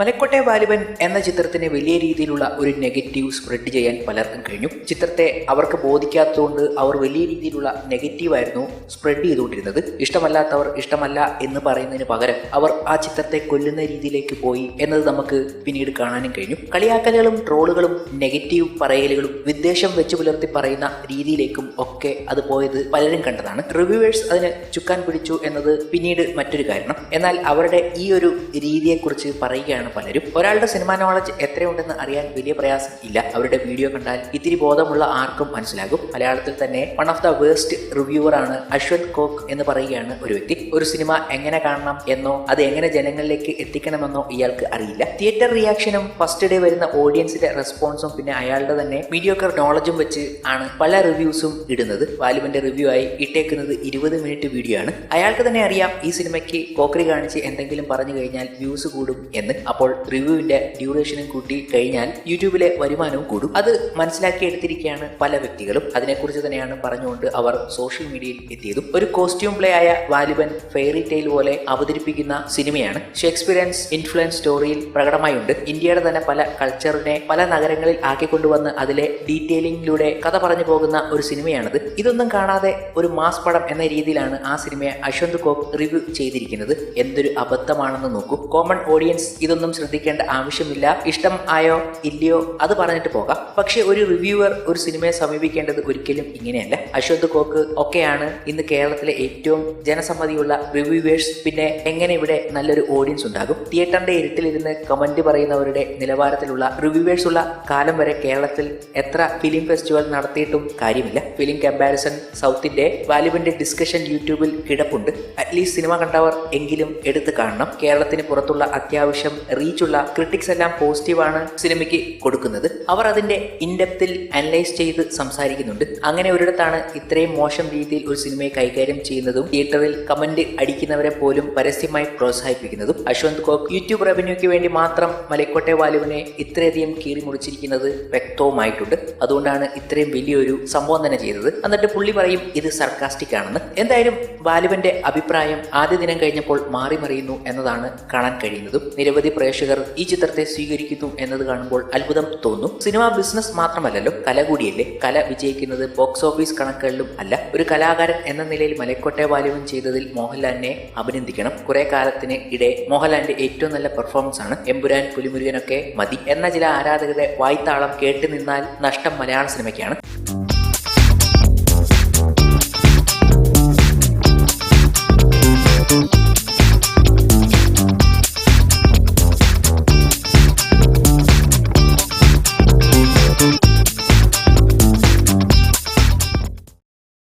മലക്കോട്ടെ ബാലുവൻ എന്ന ചിത്രത്തിന് വലിയ രീതിയിലുള്ള ഒരു നെഗറ്റീവ് സ്പ്രെഡ് ചെയ്യാൻ പലർക്കും കഴിഞ്ഞു. ചിത്രത്തെ അവർക്ക് ബോധിക്കാത്തതുകൊണ്ട് അവർ വലിയ രീതിയിലുള്ള നെഗറ്റീവായിരുന്നു സ്പ്രെഡ് ചെയ്തുകൊണ്ടിരുന്നത്. ഇഷ്ടമല്ലാത്തവർ ഇഷ്ടമല്ല എന്ന് പറയുന്നതിന് പകരം അവർ ആ ചിത്രത്തെ കൊല്ലുന്ന രീതിയിലേക്ക് പോയി എന്നത് നമുക്ക് പിന്നീട് കാണാനും കഴിഞ്ഞു. കളിയാക്കലുകളും ട്രോളുകളും നെഗറ്റീവ് പറയലുകളും വിദ്വേഷം വെച്ച് പുലർത്തി പറയുന്ന രീതിയിലേക്കും ഒക്കെ അത് പോയത് പലരും കണ്ടതാണ്. റിവ്യൂവേഴ്സ് അതിന് ചുക്കാൻ പിടിച്ചു എന്നത് പിന്നീട് മറ്റൊരു കാരണം. എന്നാൽ അവരുടെ ഈ ഒരു രീതിയെക്കുറിച്ച് പറയുകയാണ് പലരും ഒരാളുടെ സിനിമ നോളജ് എത്രയുണ്ടെന്ന് അറിയാൻ വലിയ പ്രയാസം ഇല്ല. അവരുടെ വീഡിയോ കണ്ടാൽ ഇത്തിരി ബോധമുള്ള ആർക്കും മനസ്സിലാകും. മലയാളത്തിൽ തന്നെ one of the waste reviewer ആണ് അശ്വത് കോക്ക് എന്ന് പറയുകയാണ് ഒരു വ്യക്തി. ഒരു സിനിമ എങ്ങനെ കാണണം എന്നോ അത് എങ്ങനെ ജനങ്ങളിലേക്ക് എത്തിക്കണമെന്നോ ഇയാൾക്ക് അറിയില്ല. തിയേറ്റർ റിയാക്ഷനും ഫസ്റ്റ് ഡേ വരുന്ന ഓഡിയൻസിന്റെ റെസ്പോൺസും പിന്നെ അയാളുടെ തന്നെ മീഡിയോക്കർ നോളജും വെച്ച് ആണ് പല റിവ്യൂസും ഇടുന്നത്. വാലുവിന്റെ റിവ്യൂ ആയി ഇട്ടേക്കുന്നത് ഇരുപത് മിനിറ്റ് വീഡിയോ ആണ്. അയാൾക്ക് തന്നെ അറിയാം ഈ സിനിമയ്ക്ക് കോക്കറി കാണിച്ച് എന്തെങ്കിലും പറഞ്ഞു കഴിഞ്ഞാൽ വ്യൂസ് കൂടും എന്ന്. അപ്പോൾ റിവ്യൂവിന്റെ ഡ്യൂറേഷനും കൂട്ടി കഴിഞ്ഞാൽ യൂട്യൂബിലെ വരുമാനവും കൂടും. അത് മനസ്സിലാക്കിയെടുത്തിരിക്കുകയാണ് പല വ്യക്തികളും. അതിനെക്കുറിച്ച് തന്നെയാണ് പറഞ്ഞുകൊണ്ട് അവർ സോഷ്യൽ മീഡിയയിൽ എത്തിയതും. ഒരു കോസ്റ്റ്യൂം പ്ലേ ആയ വാലിബൻ ഫെയറി ടെയിൽ പോലെ അവതരിപ്പിക്കുന്ന സിനിമയാണ്. ഷേക്സ്പിയൻസ് ഇൻഫ്ലുവൻസ് സ്റ്റോറിയിൽ പ്രകടമായുണ്ട്. ഇന്ത്യയുടെ തന്നെ പല കൾച്ചറിനെ പല നഗരങ്ങളിൽ ആക്കിക്കൊണ്ടുവന്ന് അതിലെ ഡീറ്റെയിലിംഗിലൂടെ കഥ പറഞ്ഞു പോകുന്ന ഒരു സിനിമയാണിത്. ഇതൊന്നും കാണാതെ ഒരു മാസ് പടം എന്ന രീതിയിലാണ് ആ സിനിമയെ അശ്വന്ത് കോക്ക് റിവ്യൂ ചെയ്തിരിക്കുന്നത്. എന്തൊരു അബദ്ധമാണെന്ന് നോക്കൂ. കോമൺ ഓഡിയൻസ് ഇതൊന്നും ശ്രദ്ധിക്കേണ്ട ആവശ്യമില്ല. ഇഷ്ടം ആയോ ഇല്ലയോ അത് പറഞ്ഞിട്ട് പോകാം. പക്ഷെ ഒരു റിവ്യൂവർ ഒരു സിനിമയെ സമീപിക്കേണ്ടത് ഒരിക്കലും ഇങ്ങനെയല്ല. അശ്വന്ത് കോക്ക് ഒക്കെയാണ് ഇന്ന് കേരളത്തിലെ ഏറ്റവും ജനസമ്മതിയുള്ള റിവ്യൂവേഴ്സ് പിന്നെ എങ്ങനെ ഇവിടെ നല്ലൊരു ഓഡിയൻസ് ഉണ്ടാകും? തിയേറ്ററിന്റെ ഇരുട്ടിലിരുന്ന് കമന്റ് പറയുന്നവരുടെ നിലവാരത്തിലുള്ള റിവ്യൂവേഴ്സ് ഉള്ള കാലം വരെ കേരളത്തിൽ എത്ര ഫിലിം ഫെസ്റ്റിവൽ നടത്തിയിട്ടും കാര്യമില്ല. ഫിലിം കമ്പാരിസൺ സൗത്തിന്റെ വാലുവിന്റെ ഡിസ്കഷൻ യൂട്യൂബിൽ കിടപ്പുണ്ട്. അറ്റ്ലീസ്റ്റ് സിനിമ കണ്ടവർ എങ്കിലും എടുത്ത് കാണണം. കേരളത്തിന് പുറത്തുള്ള അത്യാവശ്യം റീച്ചുള്ള ക്രിട്ടിക്സ് എല്ലാം പോസിറ്റീവാണ് സിനിമയ്ക്ക് കൊടുക്കുന്നത്. അവർ അതിന്റെ ഇൻഡെപ്തിൽ അനലൈസ് ചെയ്ത് സംസാരിക്കുന്നുണ്ട്. അങ്ങനെ ഒരിടത്താണ് ഇത്രയും മോശം രീതിയിൽ ഒരു സിനിമയെ കൈകാര്യം ചെയ്യുന്നതും തിയേറ്ററിൽ കമന്റ് അടിക്കുന്നവരെ പോലും പരസ്യമായി പ്രോത്സാഹിപ്പിക്കുന്നതും. അശ്വന്ത് കോക്ക് യൂട്യൂബ് റവന്യൂക്ക് വേണ്ടി മാത്രം മലക്കോട്ടെ വാലുവിനെ ഇത്രയധികം കീറി മുറിച്ചിരിക്കുന്നത് വ്യക്തവുമായിട്ടുണ്ട്. അതുകൊണ്ടാണ് ഇത്രയും വലിയൊരു സംഭവം തന്നെ ചെയ്തത്. എന്നിട്ട് പുള്ളി പറയും ഇത് സർക്കാസ്റ്റിക് ആണെന്ന്. എന്തായാലും ബാലുവിന്റെ അഭിപ്രായം ആദ്യ ദിനം കഴിഞ്ഞപ്പോൾ മാറി മറിയുന്നു എന്നതാണ് കാണാൻ കഴിയുന്നതും. നിരവധി പ്രേക്ഷകർ ഈ ചിത്രത്തെ സ്വീകരിക്കുന്നു എന്നത് കാണുമ്പോൾ അത്ഭുതം തോന്നും. സിനിമ ബിസിനസ് മാത്രമല്ലല്ലോ കല കൂടിയല്ലേ? കല വിജയിക്കുന്നത് ബോക്സ് ഓഫീസ് കണക്കുകളിലും അല്ല. ഒരു കലാകാരൻ എന്ന നിലയിൽ മലക്കോട്ടെ ബാലുവൻ ചെയ്തതിൽ മോഹൻലാലിനെ അഭിനന്ദിക്കണം. കുറെ കാലത്തിന് ഇടെ മോഹൻലാലിന്റെ ഏറ്റവും നല്ല പെർഫോമൻസ് ആണ്. എമ്പുരാൻ പുലിമുരുകനൊക്കെ മതി എന്ന ചില ആരാധകരുടെ വായ്ത്താളം കേട്ടു നിന്നാൽ നഷ്ടം മലയാള സിനിമയ്ക്കാണ്.